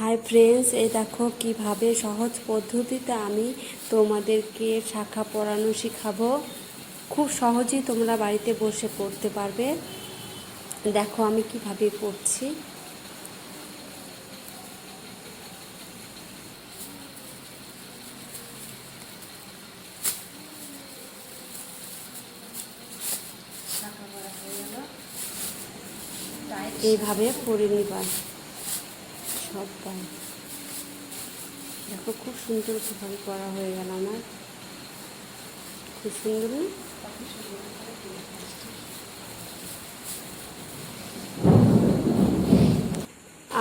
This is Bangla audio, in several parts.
হাই ফ্রেন্ডস এই দেখো কীভাবে সহজ পদ্ধতিতে আমি তোমাদেরকে শাখা পড়ানো শেখাবো। খুব সহজেই তোমরা বাড়িতে বসে পড়তে পারবে। দেখো আমি কীভাবে পড়ছি। এইভাবে পড়ে নিবা। সবাই দেখো খুব সুন্দর কীভাবে পড়া হয়ে গেল আমার। খুব সুন্দর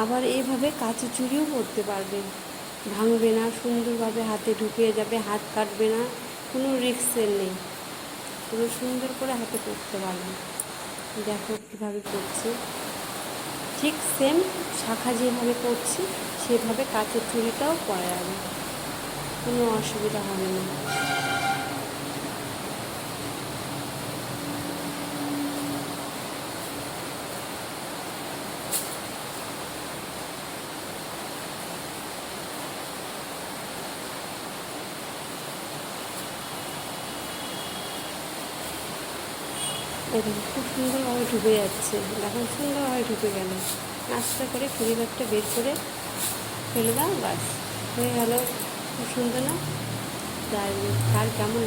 আবার এইভাবে কাঁচি চুরিও করতে পারবে। ভাঙবে না, সুন্দরভাবে হাতে ঢুকিয়ে যাবে, হাত কাটবে না, কোনো রিক্সের নেই। পুরো সুন্দর করে হাতে করতে পারবে। দেখো কীভাবে পড়ছি ঠিক সেম শাখা যেভাবে করছি সেভাবে কাঁচের চুড়িটাও পরা যাবে কোনো অসুবিধা হবে না। এই দেখো খুব সুন্দরভাবে ঢুকে যাচ্ছে। দেখুন সুন্দরভাবে ঢুকে গেল। আস্তে করে খুঁড়ি ব্যাগটা বের করে ফেলে দাও বাস হয়ে গেল, খুব সুন্দর না? তার কেমন